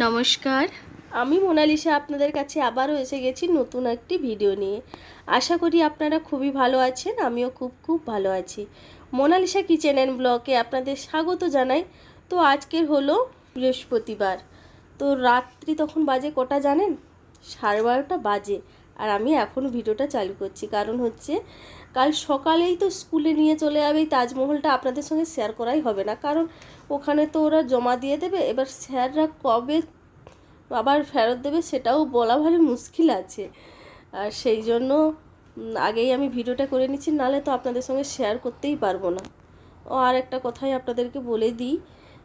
নমস্কার। আমি মোনালিসা আপনাদের কাছে আবারও এসে গেছি নতুন একটি ভিডিও নিয়ে। আশা করি আপনারা খুবই ভালো আছেন, আমিও খুব খুব ভালো আছি। মোনালিসা কিচেন অ্যান্ড ব্লকে আপনাদের স্বাগত জানাই। তো আজকের হলো বৃহস্পতিবার। তো রাত্রি তখন বাজে কটা জানেন? সাড়ে বারোটা বাজে। আর আমি এখন ভিডিওটা চালু করছি। কারণ হচ্ছে কাল সকালেই তো স্কুলে নিয়ে চলে যাবে, এই তাজমহলটা আপনাদের সঙ্গে শেয়ার করাই হবে না। কারণ ওখানে তো ওরা জমা দিয়ে দেবে, এবার স্যাররা কবে আবার ফেরত দেবে সেটাও বলা ভারী মুশকিল আছে। আর সেই জন্য আগেই আমি ভিডিওটা করে নিচ্ছি নাহলে তো আপনাদের সঙ্গে শেয়ার করতেই পারব না। ও, আর একটা কথাই আপনাদেরকে বলে দিই,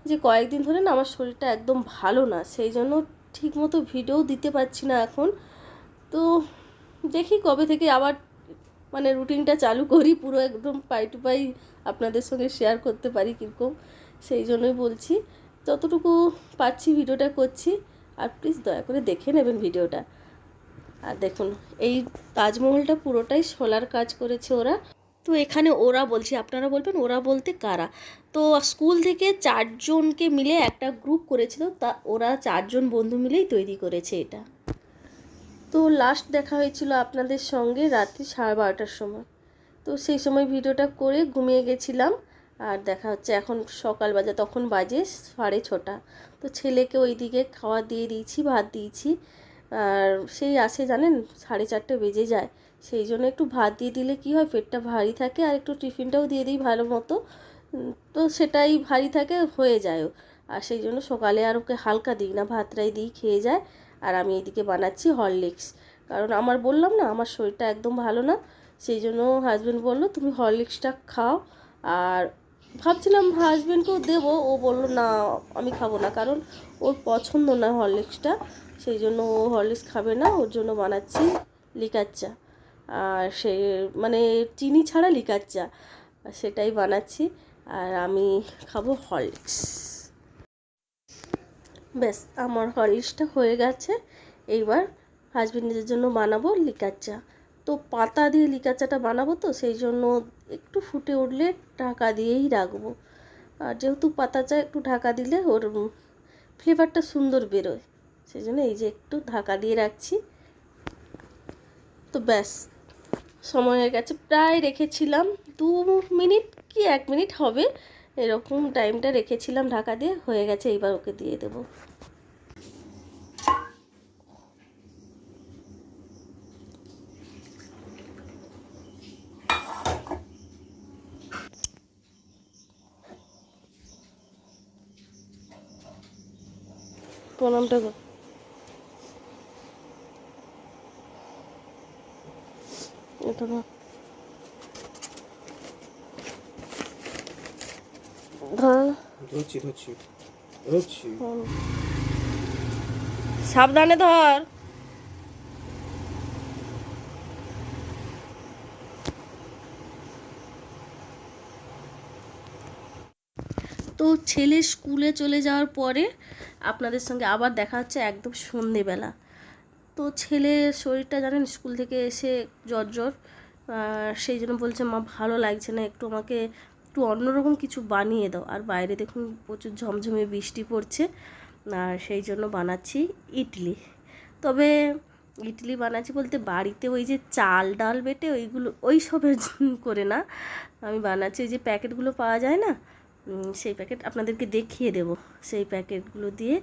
যে কয়েকদিন ধরে না আমার শরীরটা একদম ভালো না, সেই জন্য ঠিকমতো ভিডিও দিতে পারছি না এখন। তো দেখি কবে থেকে আবার মানে রুটিনটা চালু করি, পুরো একদম পাই টু পাই আপনাদের সঙ্গে শেয়ার করতে পারি কীরকম, সেই জন্যই বলছি। যতটুকু পাচ্ছি ভিডিওটা করছি, আর প্লিজ দয়া করে দেখে নেবেন ভিডিওটা। আর দেখুন, এই তাজমহলটা পুরোটাই সোলার কাজ করেছে ওরা। তো এখানে ওরা বলছি, আপনারা বলবেন ওরা বলতে কারা? তো স্কুল থেকে চারজনকে মিলে একটা গ্রুপ করেছিল, তা ওরা চারজন বন্ধু মিলেই তৈরি করেছে এটা। তো লাস্ট দেখা হয়েছিল আপনাদের সঙ্গে রাত্রি সাড়ে বারোটার সময়। তো সেই সময় ভিডিওটা করে ঘুমিয়ে গেছিলাম আর দেখা হচ্ছে এখন সকাল বাজে, তখন বাজে সাড়ে ছটা। তো ছেলেকে ওইদিকে খাওয়া দিয়ে দিয়েছি, ভাত দিয়েছি। আর সেই আসে জানেন, সাড়ে চারটে বেজে যায়। সেই জন্য একটু ভাত দিয়ে দিলে কি হয়, পেটটা ভারী থাকে আর একটু টিফিনটাও দিয়ে দিই ভালো মতো। তো সেটাই ভারী থাকে, হয়ে যায়ও। আর সেই জন্য সকালে আর ওকে হালকা দিই না ভাতটাই দিই খেয়ে যায়। আর আমি এদিকে বানাচ্ছি হরলিক্স। কারণ আমার বললাম না, আমার শরীরটা একদম ভালো না, সেই জন্য হাজব্যান্ড বলল, তুমি হরলিক্সটা খাও। আর ভাবছিলাম হাজব্যান্ডকেও দেবো, ও বলল, না, আমি খাব না। কারণ ওর পছন্দ না হরলিক্সটা, সেই জন্য ও হরলিক্স খাবে না, ওর জন্য বানাচ্ছি লিকার চা আর সে মানে চিনি ছাড়া লিকার চা সেটাই বানাচ্ছি। আর আমি খাব হরলিক্স। ব্যাস, আমার হরলিক্সটা হয়ে গেছে। এইবার হাজবেন্ডের জন্য বানাবো লিকার চা। তো পাতা দিয়ে লিকার চাটা বানাবো তো, সেই জন্য একটু ফুটে উঠলে ঢাকা দিয়েই রাখব। আর যেহেতু পাতা চা একটু ঢাকা দিলে ওর ফ্লেভারটা সুন্দর বেরোয়। সেই জন্য এই যে একটু ঢাকা দিয়ে রাখছি। তো ব্যাস, সময় হয়ে গেছে। প্রায় রেখেছিলাম দু মিনিট কি এক মিনিট হবে, এরকম টাইমটা রেখেছিলাম ঢাকা দিয়ে, হয়ে গেছে। এইবার ওকে দিয়ে দেবো। প্রণামটা কর। এটা ধর। সাবধানে ধর। তো ছেলে স্কুলে চলে যাওয়ার পরে আপনাদের সঙ্গে আবার দেখা হচ্ছে একদম সন্ধেবেলা। তো ছেলে শরীরটা জানেন স্কুল থেকে এসে জ্বর জ্বর সেই জন্য বলছে, মা, ভালো লাগছে না, একটু আমাকে একটু অন্যরকম কিছু বানিয়ে দাও। আর বাইরে দেখুন প্রচুর ঝমঝমে বৃষ্টি পড়ছে, আর সেই জন্য বানাচ্ছি ইডলি। তবে ইডলি বানাচ্ছি বলতে বাড়িতে ওই যে চাল ডাল বেটে ওইগুলো, ওই সবের করে না। আমি বানাচ্ছি, ওই যে প্যাকেটগুলো পাওয়া যায় না সেই প্যাকেট আপনাদেরকে দেখিয়ে দেব। সেই প্যাকেটগুলো দিয়ে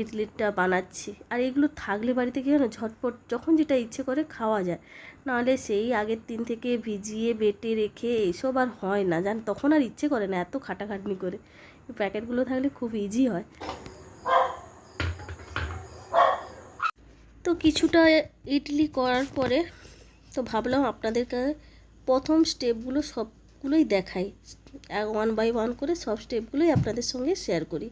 ইডলিটা বানাচ্ছি। আর এগুলো থাকলে বাড়িতে কী হয় না ঝটপট যখন যেটা ইচ্ছে করে খাওয়া যায়। নাহলে সেই আগের দিন থেকে ভিজিয়ে, বেটে রেখে এইসব আর হয় না। জান, তখন আর ইচ্ছে করে না এত খাটাখাটনি করে। প্যাকেটগুলো থাকলে খুব ইজি হয়। তো কিছুটা ইডলি করার পরে, তো ভাবলাম আপনাদেরকে প্রথম স্টেপগুলো সবগুলোই দেখাই। ওয়ান বাই ওয়ান করে সব স্টেপগুলোই আপনাদের সঙ্গে শেয়ার করি।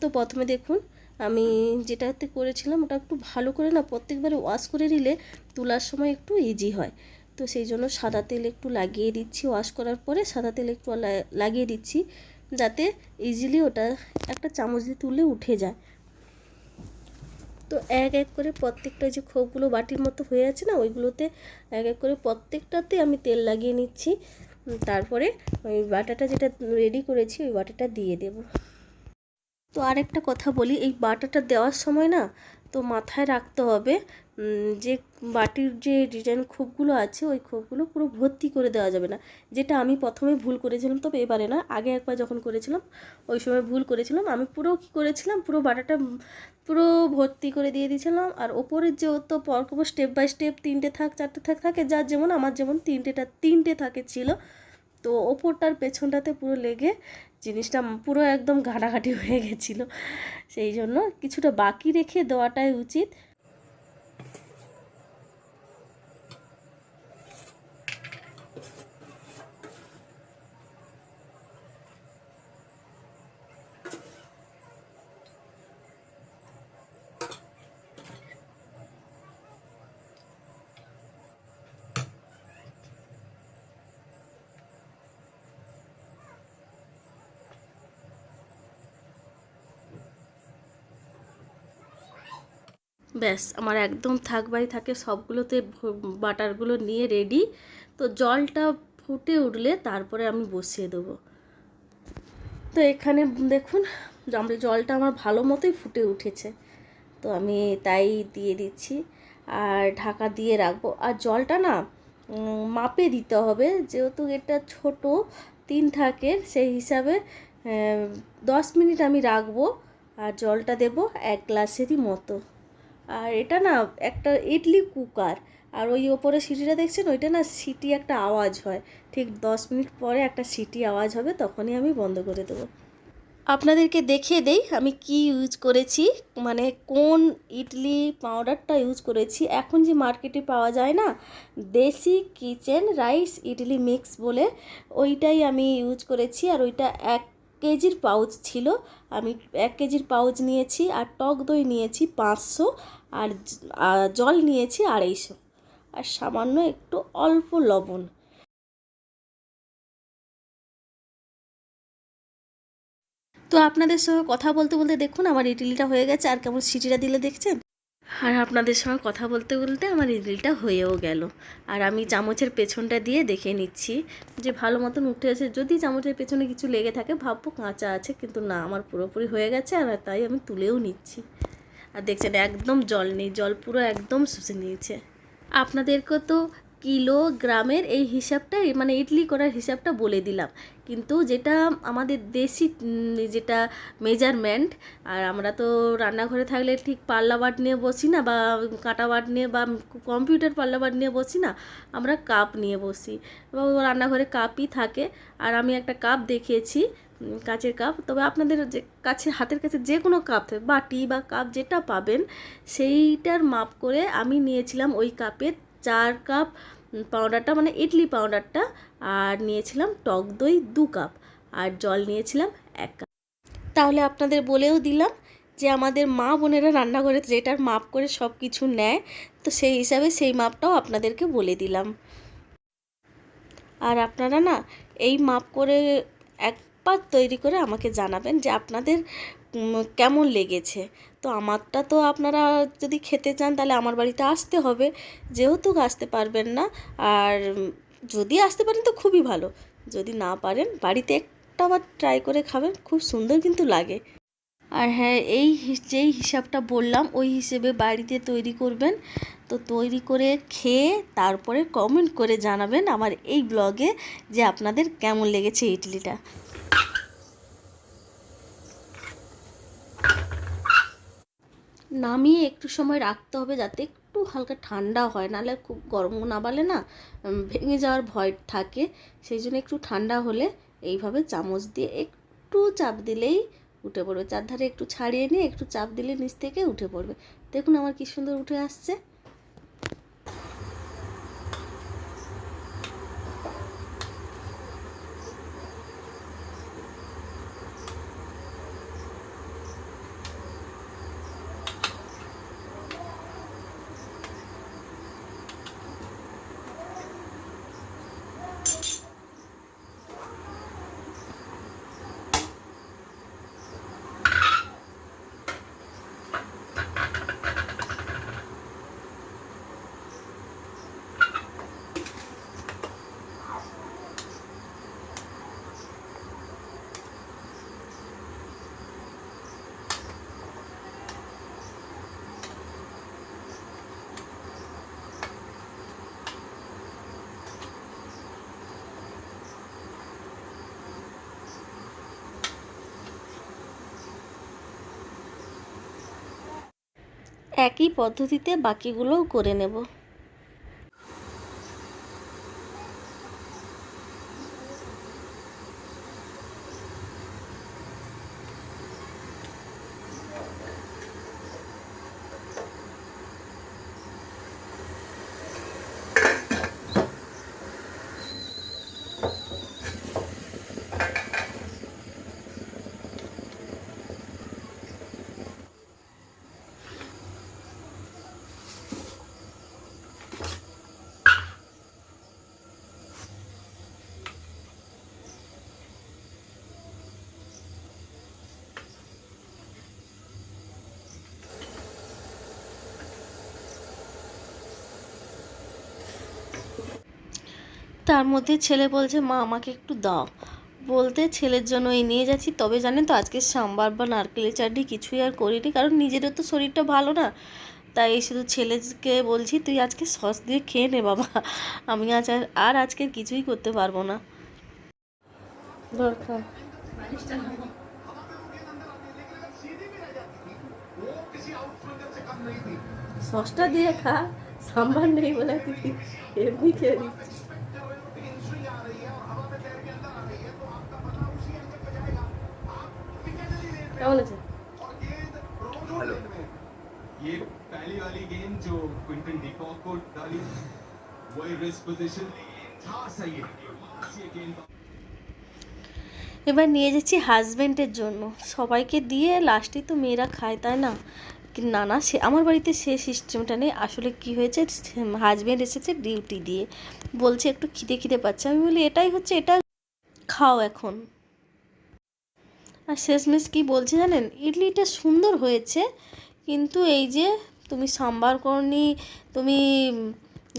তো প্রথমে দেখুন, আমি যেটাতে করেছিলাম ওটা একটু ভালো করে না, প্রত্যেকবারে ওয়াশ করে নিলে তোলার সময় একটু ইজি হয়। তো সেই জন্য সাদা তেল একটু লাগিয়ে দিচ্ছি। ওয়াশ করার পরে সাদা তেল একটু লাগিয়ে দিচ্ছি যাতে ইজিলি ওটা একটা চামচ দিয়ে তুলে উঠে যায়। তো এক এক করে প্রত্যেকটা যে খোপগুলো বাটির মতো হয়ে আছে না, ওইগুলোতে এক এক করে প্রত্যেকটাতে আমি তেল লাগিয়ে নিচ্ছি। তারপরে ওই বাটাটা যেটা রেডি করেছি, ওই বাটাটা দিয়ে দেব। তো আরেকটা কথা বলি, এই বাটাটা দেওয়ার সময় না, তো মাথায় রাখতে হবে যে বাটির যে ডিজাইন খোপগুলো আছে, ওই খোপগুলো পুরো ভর্তি করে দেওয়া যাবে না। যেটা আমি প্রথমে ভুল করেছিলাম, তবে এবারে না, আগে একবার যখন করেছিলাম, ওই সময় ভুল করেছিলাম। আমি পুরো কী করেছিলাম, পুরো বাটাটা পুরো ভর্তি করে দিয়ে দিয়েছিলাম। আর ওপরের যে তো পরপর স্টেপ বাই স্টেপ তিনটে থাক, চারটে থাক, থাকে, যার যেমন, আমার যেমন তিনটেটা, তিনটে থাকে ছিল। তো ওপরটার পেছনটাতে পুরো লেগে জিনিসটা পুরো একদম ঘাটাঘাটি হয়ে গেছিল। সেই জন্য কিছুটা বাকি রেখে দেওয়াটাই উচিত। ব্যাস, আমার একদম থাক বাই থাকে, সবগুলোতে বাটারগুলো নিয়ে রেডি তো জলটা ফুটে উঠলে তারপরে আমি বসিয়ে দেবো। তো এখানে দেখুন জলটা আমার ভালো মতোই ফুটে উঠেছে। তো আমি তাই দিয়ে দিচ্ছি আর ঢাকা দিয়ে রাখব। আর জলটা না মাপে দিতে হবে। যেহেতু এটা ছোট, তিন থাকের, সেই হিসাবে দশ মিনিট আমি রাখব। আর জলটা দেবো এক গ্লাসেরই মতো। আর এটা না একটা ইডলি কুকার। আর ওই ওপরে সিটিটা দেখছেন? ওইটা না সিটি একটা আওয়াজ হয়। ঠিক দশ মিনিট পরে একটা সিটি আওয়াজ হবে, তখনই আমি বন্ধ করে দেবো। আপনাদেরকে দেখিয়ে দেই, আমি কি ইউজ করেছি মানে কোন ইডলি পাউডারটা ইউজ করেছি। এখন যে মার্কেটে পাওয়া যায় না, দেশি কিচেন রাইস ইডলি মিক্স বলে, ওইটাই আমি ইউজ করেছি। আর ওইটা এক কেজির পাউচ ছিল। আমি এক কেজির পাউচ নিয়েছি, আর টক দই নিয়েছি পাঁচশো, আর জল নিয়েছি আড়াইশো। আর সামান্য একটু অল্প লবণ। তো আপনাদের সঙ্গে কথা বলতে বলতে দেখুন, আমার ইডলিটা হয়ে গেছে। আর কেমন সিটিটা দিলে দেখছেন? আর আপনাদের সঙ্গে কথা বলতে বলতে আমার ইডলিটা হয়েও গেল। আর আমি চামচের পেছনটা দিয়ে দেখে নিচ্ছি যে ভালো মতন উঠে আছে। যদি চামচের পেছনে কিছু লেগে থাকে, ভাববো কাঁচা আছে, কিন্তু না, আমার পুরোপুরি হয়ে গেছে আর তাই আমি তুলেও নিচ্ছি। আর দেখছেন, একদম জল নেই, জল পুরো একদম শুষে নিয়েছে। আপনাদেরকে তো কিলো গ্রামের এই হিসাবটা মানে ইডলি করার হিসাবটা বলে দিলাম। কিন্তু যেটা আমাদের দেশি যেটা মেজারমেন্ট আর আমরা তো রান্নাঘরে থাকলে ঠিক পাল্লা বাট নিয়ে বসি না বা কাঁটা বাট নিয়ে বা কম্পিউটার পাল্লা বাট নিয়ে বসি না, আমরা কাপ নিয়ে বসি। এবং রান্নাঘরে কাপই থাকে। আর আমি একটা কাপ দেখিয়েছি কাচের কাপ। তবে আপনাদের যে কাছে, হাতের কাছে যে কোনো কাপ বাটি বা কাপ যেটা পাবেন, সেইটার মাপ করে আমি নিয়েছিলাম ওই কাপের চার কাপ পাউডারটা মানে ইডলি পাউডারটা আর নিয়েছিলাম টক দই দু কাপ আর জল নিয়েছিলাম এক কাপ। তাহলে আপনাদের বলেও দিলাম যে আমাদের মা বোনেরা রান্নাঘরে যেটার মাপ করে সব কিছু নেয়, তো সেই হিসাবে সেই মাপটাও আপনাদেরকে বলে দিলাম। আর আপনারা না এই মাপ করে একবার তৈরি করে আমাকে জানাবেন যে আপনাদের কেমন লেগেছে। তো আমারটা তো আপনারা যদি খেতে চান তাহলে আমার বাড়িতে আসতে হবে। যেহেতু আসতে পারবেন না, আর যদি আসতে পারেন তো খুবই ভালো। যদি না পারেন, বাড়িতে একটা বার ট্রাই করে খাবেন, খুব সুন্দর কিন্তু লাগে। আর হ্যাঁ এই যেই হিসাবটা বললাম, ওই হিসেবে বাড়িতে তৈরি করবেন। তো তৈরি করে খেয়ে তারপরে কমেন্ট করে জানাবেন আমার এই ব্লগে যে আপনাদের কেমন লেগেছে ইডলিটা। নামিয়ে একটু সময় রাখতে হবে যাতে একটু হালকা ঠান্ডা হয়, নাহলে খুব গরম না বলে না ভেঙে যাওয়ার ভয় থাকে। সেই জন্য একটু ঠান্ডা হলে এইভাবে চামচ দিয়ে একটু চাপ দিলেই উঠে পড়বে। চারধারে একটু ছাড়িয়ে নিয়ে একটু চাপ দিলে নিচ থেকে উঠে পড়বে। দেখুন আমার কি সুন্দর উঠে আসছে। একই পদ্ধতিতে বাকিগুলোও করে নেব। তার মধ্যে ছেলে বলছে, মা, আমাকে একটু দাও। বলতে ছেলের জন্য এই নিয়ে যাচ্ছি। তবে জানেন তো, আজকে সাম্বার বা নারকেলের চাটনি কিছুই আর করিনি, কারণ নিজেরও তো শরীরটা ভালো না। তাই শুধু ছেলেকে বলছি, তুই আজকে সস দিয়ে খেয়ে নে বাবা। আমি আজ আর- আজকে কিছুই করতে পারব না। সসটা দিয়ে খা, সাম্বার নেই বলে তুই এমনি খেয়ে কেমন আছে ভালো ये पहली वाली गेंद जो क्विंटन डिकॉक को डाली वही रिस्क पोजीशन था सही है ये गेंद এবার নিয়ে যাচ্ছি হাজব্যান্ডের জন্য সবাইকে দিয়ে লাস্টে তো মেয়েরা খায় তাই না কি- না না সে আমার বাড়িতে সে সিস্টেমটা নেই আসলে কি হয়েছে হাজব্যান্ড এসেছে ডিউটি দিয়ে বলছে একটু খিদে খিদে পাচ্ছে আমি বলি এটাই হচ্ছে এটা খাও এখন আর শেষমেশ কি বলছে জানেন? ইডলিটা সুন্দর হয়েছে, কিন্তু এই যে তুমি সাম্বার করনি, তুমি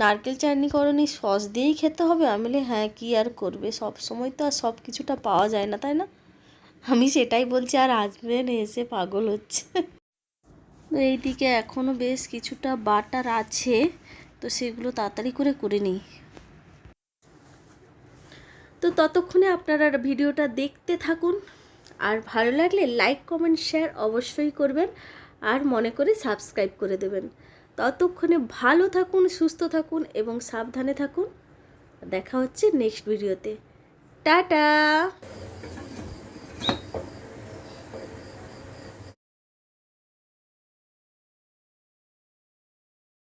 নারকেল চাটনি করনি, সস দিয়েই খেতে হবে। আমি বলি হ্যাঁ কী আর করবে? সব সময় তো আর সব কিছুটা পাওয়া যায় না, তাই না? আমি সেটাই বলছি, আর হাজবেন্ড এসে পাগল হচ্ছে। তো এইদিকে এখনও বেশ কিছুটা বাটার আছে, তো সেগুলো তাড়াতাড়ি করে করে নিই। তো ততক্ষণে আপনারা ভিডিওটা দেখতে থাকুন। আর ভালো লাগলে লাইক কমেন্ট শেয়ার অবশ্যই করবেন আর মনে করে সাবস্ক্রাইব করে দেবেন। ততক্ষণে ভালো থাকুন, সুস্থ থাকুন এবং সাবধানে থাকুন। দেখা হচ্ছে নেক্সট ভিডিওতে টাটা!